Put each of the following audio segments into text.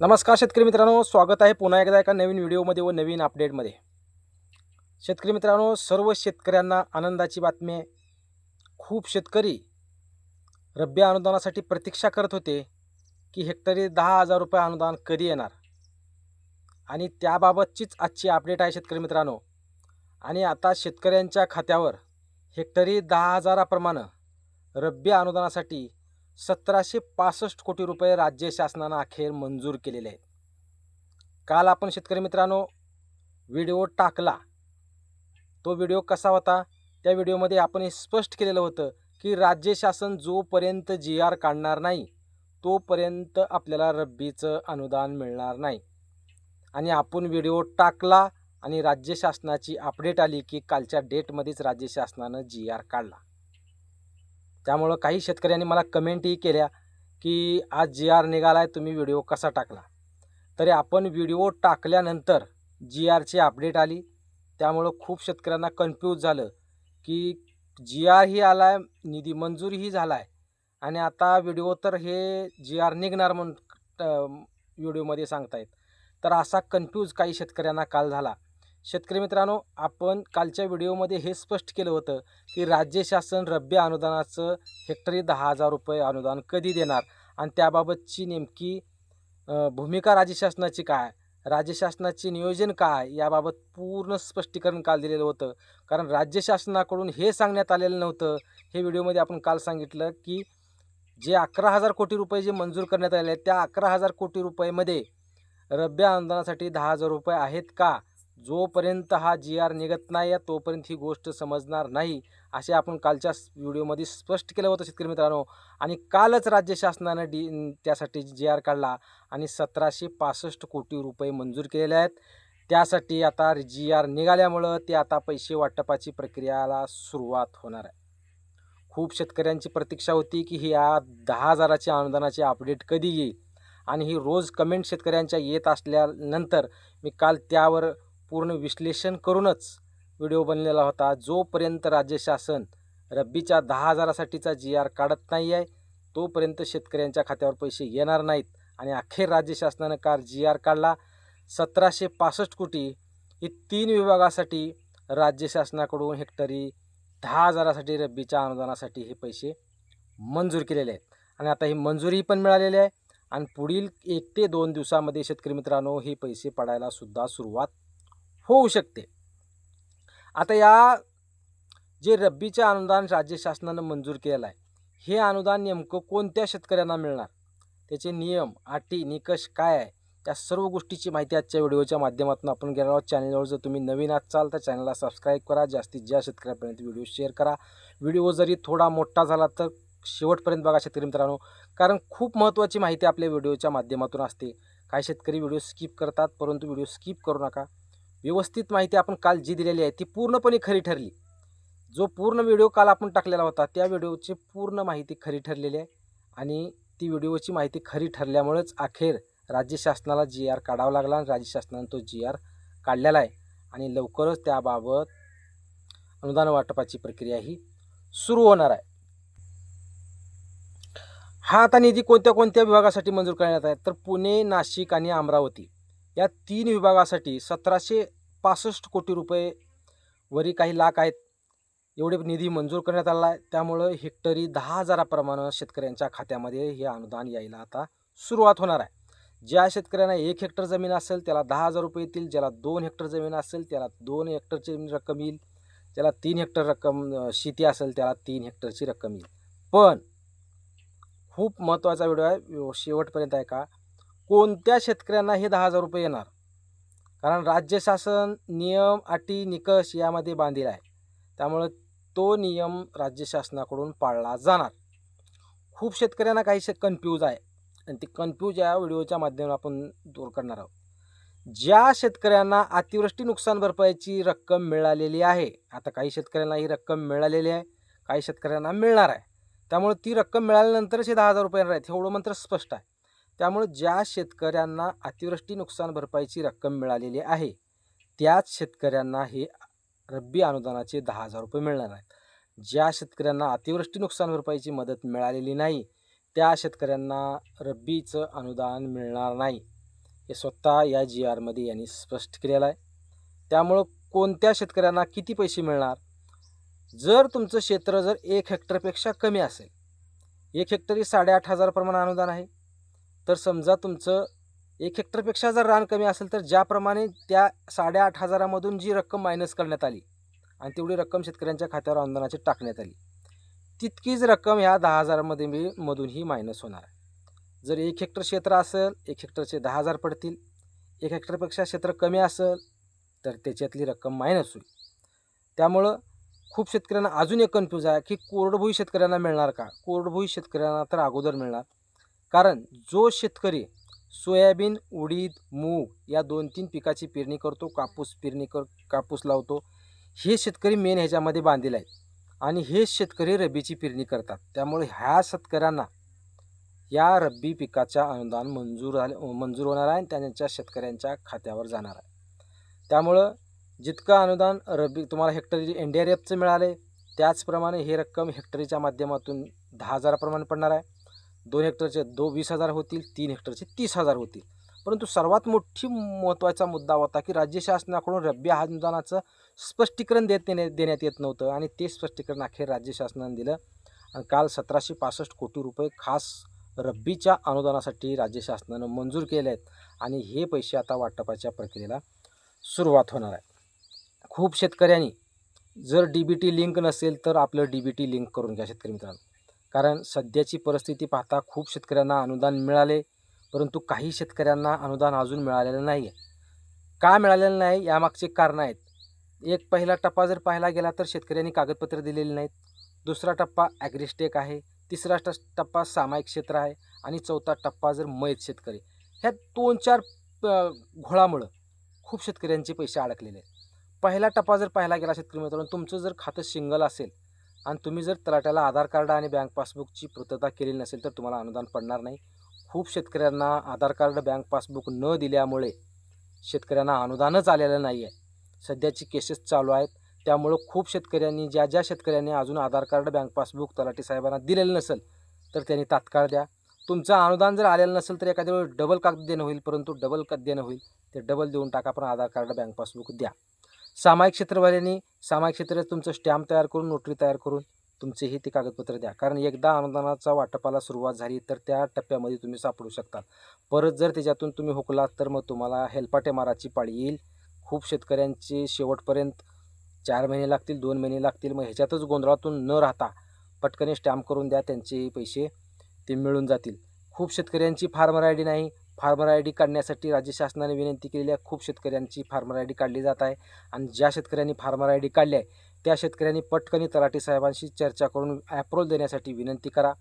नमस्कार शेतकरी मित्रांनो स्वागत आहे पुन्हा एकदा एका नवीन व्हिडिओमध्ये व नवीन अपडेटमध्ये. शेतकरी मित्रांनो सर्व शेतकऱ्यांना आनंदाची बातमी आहे. खूप शेतकरी रब्बी अनुदानासाठी प्रतीक्षा करत होते की हेक्टरी दहा हजार रुपये अनुदान कधी येणार? आणि त्याबाबतचीच आजची अपडेट आहे शेतकरी मित्रांनो. आणि आता शेतकऱ्यांच्या खात्यावर हेक्टरी दहा हजाराप्रमाणे रब्बी अनुदानासाठी सतराशे पासष्ट कोटी रुपये राज्य शासनानं अखेर मंजूर केलेले आहेत. काल आपण शेतकरी मित्रांनो व्हिडिओ टाकला. तो व्हिडिओ कसा होता? त्या व्हिडिओमध्ये आपण हे स्पष्ट केलेलं होतं की राज्य शासन जोपर्यंत जी आर काढणार नाही तोपर्यंत आपल्याला रब्बीचं अनुदान मिळणार नाही. आणि आपण व्हिडिओ टाकला आणि राज्य शासनाची अपडेट आली की कालच्या डेटमध्येच राज्य शासनानं जी आर काढला. त्यामुळं काही शेतकऱ्यांनी मला कमेंटही केल्या की आज जी आर निघाला आहे तुम्ही व्हिडिओ कसा टाकला? तरी आपण व्हिडिओ टाकल्यानंतर जी आरची अपडेट आली. त्यामुळं खूप शेतकऱ्यांना कन्फ्यूज झालं की जी आरही आला आहे निधी मंजूरही झाला आहे आणि आता व्हिडिओ तर हे जी आर निघणार म्हणून व्हिडिओमध्ये सांगतायत. तर असा कन्फ्यूज काही शेतकऱ्यांना काल झाला. शेतकरी मित्रांनो आपण कालच्या व्हिडिओमध्ये हे स्पष्ट केलं होतं की राज्य शासन रब्बी अनुदानाचं हेक्टरी दहा हजार रुपये अनुदान कधी देणार? आणि त्याबाबतची नेमकी भूमिका राज्य शासनाची काय? राज्य शासनाचे नियोजन काय? याबाबत पूर्ण स्पष्टीकरण काल दिलेलं होतं. कारण राज्य शासनाकडून हे सांगण्यात आलेलं नव्हतं. हे व्हिडिओमध्ये आपण काल सांगितलं की जे अकरा हजार कोटी रुपये जे मंजूर करण्यात आले आहेत त्या अकरा हजार कोटी रुपयेमध्ये रब्बी अनुदानासाठी दहा हजार रुपये आहेत का? जोपर्यंत हा जी आर निघत नाही आहे तोपर्यंत ही गोष्ट समजणार नाही असे आपण कालच्या व्हिडिओमध्ये स्पष्ट केलं होतं शेतकरी मित्रांनो. आणि कालच राज्य शासनानं डी त्यासाठी जी आर काढला आणि सतराशे पासष्ट कोटी रुपये मंजूर केलेले आहेत. त्यासाठी आता जी आर निघाल्यामुळं ते आता पैसे वाटपाची प्रक्रियाला सुरुवात होणार आहे. खूप शेतकऱ्यांची प्रतीक्षा होती की ही या दहा हजाराच्या अनुदानाची अपडेट कधी येईल? आणि ही रोज कमेंट शेतकऱ्यांच्या येत असल्यानंतर मी काल त्यावर पूर्ण विश्लेषण करूनच व्हिडिओ बनलेला होता. जोपर्यंत राज्य शासन रब्बीच्या दहा हजारासाठीचा जी आर काढत नाही आहे तोपर्यंत शेतकऱ्यांच्या खात्यावर पैसे येणार नाहीत. आणि अखेर राज्य शासनानं कार जी आर काढला. सतराशे पासष्ट कोटी ही तीन विभागासाठी राज्य शासनाकडून हेक्टरी दहा हजारासाठी रब्बीच्या अनुदानासाठी हे पैसे मंजूर केलेले आहेत. आणि आता ही मंजुरी पण मिळालेली आहे. आणि पुढील एक ते दोन दिवसामध्ये शेतकरी मित्रांनो हे पैसे पडायला सुद्धा सुरुवात होऊ शकते. आता या जे रब्बीचे अनुदान राज्य शासनानं मंजूर केलेलं आहे हे अनुदान नेमकं कोणत्या शेतकऱ्यांना मिळणार? त्याचे नियम अटी निकष काय आहे? त्या सर्व गोष्टीची माहिती आजच्या व्हिडिओच्या माध्यमातून आपण घेणार आहोत. चॅनलवर जर तुम्ही नवीन असाल तर चॅनलला सबस्क्राईब करा जास्तीत जास्त शेतकऱ्यापर्यंत व्हिडिओ शेअर करा. व्हिडिओ जरी थोडा मोठा झाला तर शेवटपर्यंत बघा शेतकरी मित्रांनो कारण खूप महत्त्वाची माहिती आपल्या व्हिडिओच्या माध्यमातून असते. काही शेतकरी व्हिडिओ स्किप करतात परंतु व्हिडिओ स्किप करू नका. व्यवस्थित माहिती आपण काल जी दिलेली आहे ती पूर्णपणे खरी ठरली. जो पूर्ण व्हिडिओ काल आपण टाकलेला होता त्या व्हिडिओची पूर्ण माहिती खरी ठरलेली आहे आणि ती व्हिडिओची माहिती खरी ठरल्यामुळेच अखेर राज्य शासनाला जी आर काढावा लागला आणि राज्य शासनानं तो जी आर काढलेला आहे. आणि लवकरच त्याबाबत अनुदान वाटपाची प्रक्रिया ही सुरू होणार आहे. हा आता निधी कोणत्या कोणत्या विभागासाठी मंजूर करण्यात आहे? तर पुणे नाशिक आणि अमरावती. या तीन विभागासाठी सतराशे पासष्ट कोटी रुपये वरी काही लाख आहेत. एवढे निधी मंजूर करण्यात आला आहे. त्यामुळं हेक्टरी दहा हजाराप्रमाणे शेतकऱ्यांच्या खात्यामध्ये हे अनुदान यायला आता सुरुवात होणार आहे. ज्या शेतकऱ्यांना एक हेक्टर जमीन असेल त्याला दहा हजार रुपये येतील. ज्याला दोन हेक्टर जमीन असेल त्याला दोन हेक्टरची रक्कम येईल. ज्याला तीन हेक्टर रक्कम शेती असेल त्याला तीन हेक्टरची रक्कम येईल. पण खूप महत्त्वाचा व्हिडिओ आहे. शेवटपर्यंत आहे का कोणत्या शेतकऱ्यांना हे दहा हजार रुपये येणार? कारण राज्य शासन नियम अटी निकष यामध्ये बांधील आहे. त्यामुळं तो नियम राज्य शासनाकडून पाळला जाणार. खूप शेतकऱ्यांना काही शे कन्फ्यूज आहे. आणि ते कन्फ्यूज या व्हिडिओच्या माध्यमातून आपण दूर करणार आहोत. ज्या शेतकऱ्यांना अतिवृष्टी नुकसान भरपाईची रक्कम मिळालेली आहे आता काही शेतकऱ्यांना ही रक्कम मिळालेली आहे काही शेतकऱ्यांना मिळणार आहे. त्यामुळे ती रक्कम मिळाल्यानंतरच हे दहा हजार रुपये येणार आहेत एवढं मंत्र स्पष्ट आहे. त्यामुळे ज्या शेतकऱ्यांना अतिवृष्टी नुकसान भरपाईची रक्कम मिळालेली आहे त्याच शेतकऱ्यांना हे रब्बी अनुदानाचे दहा हजार रुपये मिळणार आहेत. ज्या शेतकऱ्यांना अतिवृष्टी नुकसान भरपाईची मदत मिळालेली नाही त्या शेतकऱ्यांना रब्बीचं अनुदान मिळणार नाही. हे स्वतः या जी आरमध्ये यांनी स्पष्ट केलेलं आहे. त्यामुळं कोणत्या शेतकऱ्यांना किती पैसे मिळणार? जर तुमचं क्षेत्र जर एक हेक्टरपेक्षा कमी असेल एक हेक्टरी साडेआठ हजार प्रमाण अनुदान आहे. तर समजा तुमचं एक हेक्टरपेक्षा जर रान कमी असेल तर ज्याप्रमाणे त्या साडेआठ हजारामधून जी रक्कम मायनस करण्यात आली आणि तेवढी रक्कम शेतकऱ्यांच्या खात्यावर अनुदानाची टाकण्यात आली तितकीच रक्कम ह्या दहा हजारामध्ये मी मधूनही मायनस होणार आहे. जर एक हेक्टर क्षेत्र असेल एक हेक्टरचे दहा हजार पडतील. एक हेक्टरपेक्षा क्षेत्र कमी असेल तर त्याच्यातली रक्कम मायनस होईल. त्यामुळं खूप शेतकऱ्यांना अजून एक कन्फ्यूज आहे की कोरडभूई शेतकऱ्यांना मिळणार का? कोरडभूई शेतकऱ्यांना तर अगोदर मिळणार. कारण जो शेतकरी सोयाबीन उडीद मूग या दोन तीन पिकाची पेरणी करतो कापूस पेरणी कर कापूस लावतो हे शेतकरी मेन ह्याच्यामध्ये बांधील आहेत. आणि हेच शेतकरी रब्बीची पेरणी करतात. त्यामुळे ह्या शेतकऱ्यांना या रब्बी पिकाच्या अनुदान मंजूर झाले मंजूर होणार आहे आणि त्यांच्या शेतकऱ्यांच्या खात्यावर जाणार आहे. त्यामुळं जितकं अनुदान रब्बी तुम्हाला हेक्टरी एन डी आर एफचं मिळाले त्याचप्रमाणे हे रक्कम हेक्टरीच्या माध्यमातून दहा हजाराप्रमाणे पडणार आहे. दोन हेक्टरचे दो वीस हजार होतील तीन हेक्टरचे तीस हजार होतील. परंतु सर्वात मोठी महत्त्वाचा मुद्दा होता की राज्य शासनाकडून रब्बी अनुदानाचं स्पष्टीकरण देत देण्यात येत नव्हतं आणि ते स्पष्टीकरण अखेर राज्य शासनाने दिलं. आणि काल सतराशे पासष्ट कोटी रुपये खास रब्बीच्या अनुदानासाठी राज्य शासनानं मंजूर केले आहेत आणि हे पैसे आता वाटपाच्या प्रक्रियेला सुरुवात होणार आहे. खूप शेतकऱ्यांनी जर डी बी टी लिंक नसेल तर आपलं डी बी टी लिंक करून घ्या शेतकरी मित्रांनो. कारण सध्याची परिस्थिती पाहता खूप शेतकऱ्यांना अनुदान मिळाले परंतु काही शेतकऱ्यांना अनुदान अजून मिळालेलं नाही आहे का मिळालेलं नाही? यामागचे कारणं आहेत. एक पहिला टप्पा जर पाहायला गेला तर शेतकऱ्यांनी कागदपत्र दिलेली नाहीत. दुसरा टप्पा ॲग्रिस्टेक आहे. तिसरा ट टप्पा सामायिक क्षेत्र आहे. आणि चौथा टप्पा जर मयत शेतकरी. ह्या दोन चार घोळामुळं खूप शेतकऱ्यांचे पैसे अडकलेले आहेत. पहिला टप्पा जर पाहायला गेला शेतकरी मित्रांनो तुमचं जर खातं सिंगल असेल आणि तुम्ही जर तलाट्याला आधार कार्ड आणि बँक पासबुकची पूर्तता केलेली नसेल तर तुम्हाला अनुदान पडणार नाही. खूप शेतकऱ्यांना आधार कार्ड बँक पासबुक न दिल्यामुळे शेतकऱ्यांना अनुदानच आलेलं नाही आहे सध्याची केसेस चालू आहेत. त्यामुळं खूप शेतकऱ्यांनी ज्या ज्या शेतकऱ्यांनी अजून आधार कार्ड बँक पासबुक तलाठी साहेबांना दिलेलं नसेल तर त्यांनी तात्काळ द्या. तुमचं अनुदान जर आलेलं नसेल तर एखाद्या वेळी डबल कागद देणं होईल परंतु डबल कागद देणं होईल ते डबल देऊन टाका पण आधार कार्ड बँक पासबुक द्या. सामायिक क्षेत्रवाल्यांनी सामायिक क्षेत्रात तुमचं स्टॅम्प तयार करून नोटरी तयार करून तुमचेही ते कागदपत्र द्या. कारण एकदा अनुदानाचा वाटपाला सुरुवात झाली तर त्या टप्प्यामध्ये तुम्ही सापडू शकता. परत जर त्याच्यातून तुम्ही हुकलात तर मग तुम्हाला हेलपाटे माराची पाळी येईल. खूप शेतकऱ्यांची शेवटपर्यंत चार महिने लागतील दोन महिने लागतील. मग ह्याच्यातच गोंधळातून न राहता पटकन स्टॅम्प करून द्या त्यांचे पैसे ते मिळून जातील. खूप शेतकऱ्यांची फार्मर आय डी नाही फार्मर आय डी काढण्यासाठी राज्य शासनाने विनंती केलेली आहे. खूप शेतकऱ्यांची फार्मर आय डी काढली जात आहे. आणि ज्या शेतकऱ्यांनी फार्मर आय डी काढली आहे त्या शेतकऱ्यांनी पटकनी तलाठी साहेबांशी चर्चा करून ॲप्रोल देण्यासाठी विनंती करा.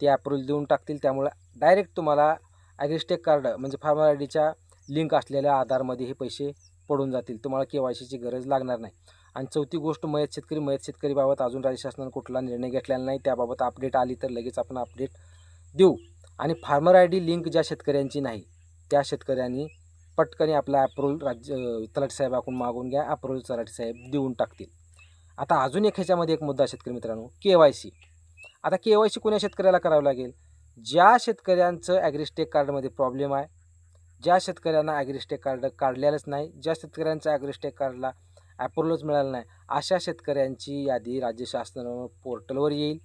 ते ॲप्रोल देऊन टाकतील. त्यामुळे डायरेक्ट तुम्हाला ॲग्रिस्टेक कार्ड म्हणजे फार्मर आय डीच्या लिंक असलेल्या आधारमध्ये हे पैसे पडून जातील. तुम्हाला के वाय सीची गरज लागणार नाही. आणि चौथी गोष्ट मयत शेतकरी मयत शेतकरीबाबत अजून राज्य शासनाने कुठला निर्णय घेतलेला नाही. त्याबाबत अपडेट आली तर लगेच आपण अपडेट देऊ. आणि फार्मर आय डी लिंक ज्या शेतकऱ्यांची नाही त्या शेतकऱ्यांनी पटकन आपला अप्रूव्हल राज्य तलाठीसाहेबाकडून मागून घ्या अप्रूव्हल तलाठी साहेब देऊन टाकतील. आता अजून एक ह्याच्यामध्ये एक मुद्दा शेतकरी मित्रांनो के वाय सी. आता के वाय सी कोण्या शेतकऱ्याला करावं लागेल? ज्या शेतकऱ्यांचं ॲग्रिस्टेक कार्डमध्ये प्रॉब्लेम आहे ज्या शेतकऱ्यांना ॲग्रिस्टेक कार्ड काढलेलंच नाही ज्या शेतकऱ्यांचं ॲग्रिस्टेक कार्डला ॲप्रुव्हलच मिळालं नाही अशा शेतकऱ्यांची यादी राज्य शासनानं पोर्टलवर येईल.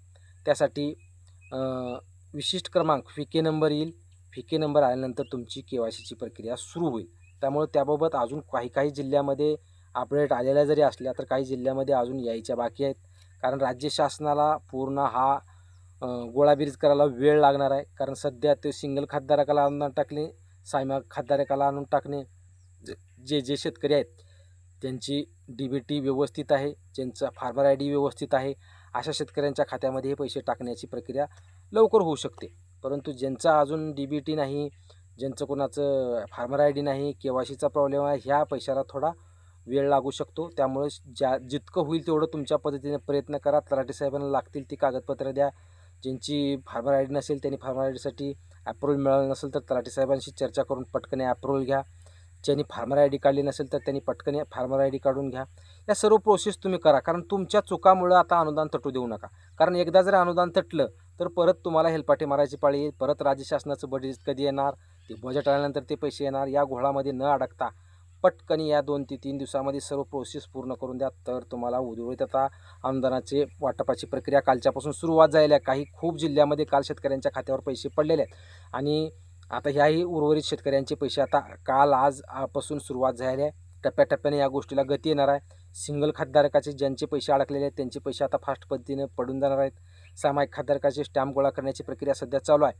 त्यासाठी विशिष्ट क्रमांक फिके नंबर येईल. फिके नंबर आल्यानंतर तुमची के वाय सीची प्रक्रिया सुरू होईल. त्यामुळे त्याबाबत अजून काही काही जिल्ह्यामध्ये अपडेट आलेल्या जरी असल्या तर काही जिल्ह्यामध्ये अजून यायच्या बाकी आहेत. कारण राज्य शासनाला पूर्ण हा गोळाबिरीज गोळाबेरीज करायला वेळ लागणार आहे. कारण सध्या ते सिंगल खातधारकाला आणून टाकणे सायमा खातधारकाला आणून टाकणे जे जे शेतकरी आहेत त्यांची डी बी टी व्यवस्थित आहे ज्यांचा फार्मर आय डी व्यवस्थित आहे अशा शेतकऱ्यांच्या खात्यामध्ये हे पैसे टाकण्याची प्रक्रिया लवकर होऊ शकते. परंतु ज्यांचा अजून डी बी टी नाही ज्यांचं कोणाचं फार्मर आय डी नाही के वाय सीचा प्रॉब्लेम आहे ह्या पैशाला थोडा वेळ लागू शकतो. त्यामुळे ज्या जितकं होईल तेवढं तुमच्या पद्धतीने प्रयत्न करा. तलाठी साहेबांना लागतील ती कागदपत्रं द्या. ज्यांची फार्मर आय डी नसेल त्यांनी फार्मर आय डीसाठी अप्रूव्हल मिळालं नसेल तर तलाठी साहेबांशी चर्चा करून पटकन अप्रूव्हल घ्या. ज्यांनी फार्मर आय डी काढली नसेल तर त्यांनी पटकन फार्मर आय डी काढून घ्या. या सर्व प्रोसेस तुम्ही करा. कारण तुमच्या चुकामुळं आता अनुदान तटू देऊ नका. कारण एकदा जर अनुदान तटलं तर परत तुम्हाला हेलपाटे मारायची पाळी येईल. परत राज्य शासनाचं बजेट कधी येणार? ते बजेट आल्यानंतर ते पैसे येणार. या घोळामध्ये न अडकता पटकन या दोन ते तीन दिवसामध्ये सर्व प्रोसेस पूर्ण करून द्या. तर तुम्हाला उर्वरित आता अनुदानाचे वाटपाची प्रक्रिया कालच्यापासून सुरुवात झालेली आहे. काही खूप जिल्ह्यामध्ये काल शेतकऱ्यांच्या खात्यावर पैसे पडलेले आहेत. आणि आता ह्याही उर्वरित शेतकऱ्यांचे पैसे आता काल आजपासून सुरुवात झालेली आहे. टप्प्याटप्प्याने या गोष्टीला गती येणार आहे. सिंगल खातधारकाचे ज्यांचे पैसे अडकलेले आहेत त्यांचे पैसे आता फास्ट पद्धतीने पडून जाणार आहेत. सामायिक खातधारकाचे स्टॅम्प गोळा करण्याची प्रक्रिया सध्या चालू आहे.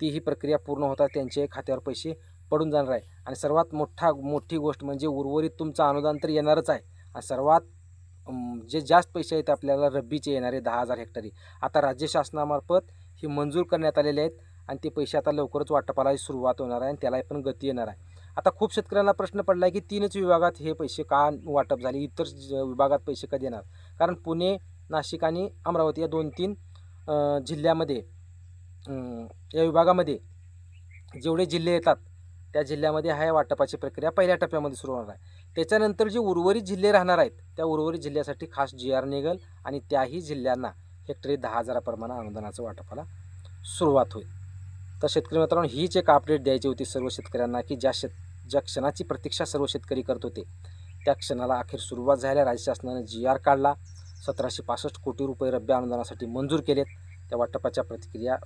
ती ही प्रक्रिया पूर्ण होता त्यांचे खात्यावर पैसे पडून जाणार आहे. आणि सर्वात मोठा मोठी गोष्ट म्हणजे उर्वरित तुमचं अनुदान तर येणारच आहे. आणि सर्वात जे जास्त पैसे आहेत आपल्याला रब्बीचे येणारे दहा हजार हेक्टरी. आता राज्य शासनामार्फत ही मंजूर करण्यात आलेले आहेत आणि ते पैसे आता लवकरच वाटपाला सुरुवात होणार आहे आणि त्याला पण गती येणार आहे. आता खूप शेतकऱ्यांना प्रश्न पडला आहे की तीनच विभागात हे पैसे का वाटप झाले? इतर विभागात पैसे कधी येणार? कारण पुणे नाशिक आणि अमरावती या दोन तीन जिल्ह्यामध्ये या विभागामध्ये जेवढे जिल्हे येतात त्या जिल्ह्यामध्ये ह्या वाटपाची प्रक्रिया पहिल्या टप्प्यामध्ये सुरू होणार आहे. त्याच्यानंतर जे उर्वरित जिल्हे राहणार आहेत त्या उर्वरित जिल्ह्यासाठी खास जी आर निघल आणि त्याही जिल्ह्यांना हेक्टरी दहा हजाराप्रमाणे अनुदानाचं वाटपाला सुरुवात होईल. तर शेतकरी मित्रांनो हीच एक अपडेट द्यायची होती सर्व शेतकऱ्यांना की ज्या शेत ज्या क्षणाची प्रतीक्षा सर्व शेतकरी करत होते त्या क्षणाला अखेर सुरुवात झाल्या राज्य शासनाने जी आर काढला. सतराशे पासष्ट कोटी रुपये रब्बी अनुदानासाठी मंजूर केलेत. त्या वाटपाच्या प्रतिक्रिया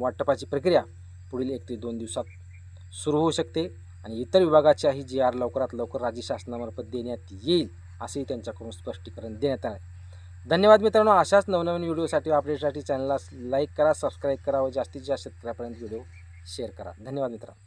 वाटपाची प्रक्रिया पुढील एक ते दोन दिवसात सुरू होऊ शकते आणि इतर विभागाच्याही जी आर लवकरात लवकर राज्य शासनामार्फत देण्यात येईल असेही त्यांच्याकडून स्पष्टीकरण देण्यात आलं आहे धन्यवाद मित्रांनो. अशाच नवनवीन व्हिडिओसाठी अपडेटसाठी चॅनलला लाईक करा सबस्क्राईब करा व जास्तीत जास्त शेतकऱ्यापर्यंत व्हिडिओ शेअर करा. धन्यवाद मित्रांनो.